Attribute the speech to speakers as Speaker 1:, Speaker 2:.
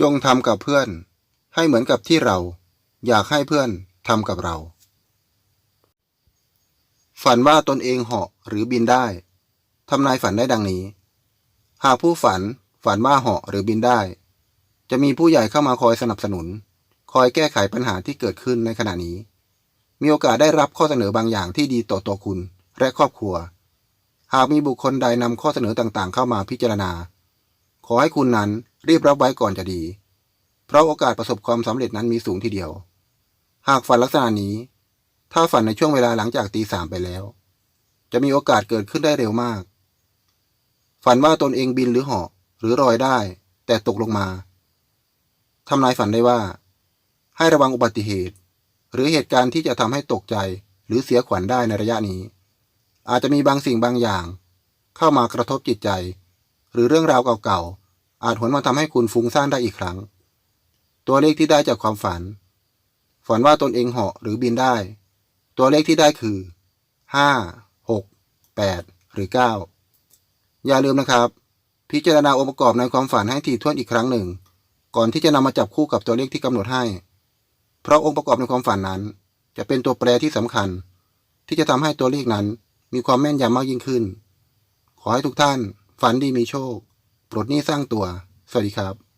Speaker 1: จงทำกับเพื่อน ให้เหมือนกับที่เรา อยากให้เพื่อนทำกับเรา ฝันว่าตนเองเหาะหรือบินได้ทำนายฝันได้ดังนี้ หากผู้ฝันฝันว่าเหาะหรือบินได้ จะมีผู้ใหญ่เข้ามาคอยสนับสนุน คอยแก้ไขปัญหาที่เกิดขึ้นในขณะนี้ มีโอกาสได้รับข้อเสนอบางอย่างที่ดีต่อตัวคุณและครอบครัว หากมีบุคคลใดนำข้อเสนอต่างๆ เข้ามาพิจารณา ขอให้คุณนั้น รีบรับไว้ก่อนจะดี เพราะโอกาสประสบความสำเร็จนั้นมีสูงทีเดียว หากฝันลักษณะนี้ ถ้าฝันในช่วงเวลาหลังจากตีสามไปแล้ว จะมีโอกาสเกิดขึ้นได้เร็วมาก ฝันว่าตนเองบินหรือเหาะหรือลอยได้ แต่ตกลงมาทำนายฝันได้ว่า ให้ระวังอุบัติเหตุ หรือเหตุการณ์ที่จะทำให้ตกใจหรือเสียขวัญได้ในระยะนี้ อาจจะมีบางสิ่งบางอย่าง เข้ามากระทบจิตใจ หรือเรื่องราวเก่าๆ อาจหวนมาทำให้คุณฟุ้งซ่านได้อีกครั้ง ตัวเลขที่ได้จากความฝัน ฝันว่าตนเองเหาะหรือบินได้ ตัวเลขที่ได้คือห้าหกแปดหรือเก้าอย่าลืมนะครับ พิจารณาองค์ประกอบในความฝันให้ถี่ถ้วนอีกครั้งหนึ่ง ก่อนที่จะนำมาจับคู่กับตัวเลขที่กำหนดให้ เพราะองค์ประกอบในความฝันนั้น จะเป็นตัวแปรที่สำคัญ ที่จะทำให้ตัวเลขนั้นมีความแม่นยำมากยิ่งขึ้น ขอให้ทุกท่านฝันดีมีโชค ปลดหนี้สร้างตัว สวัสดีครับ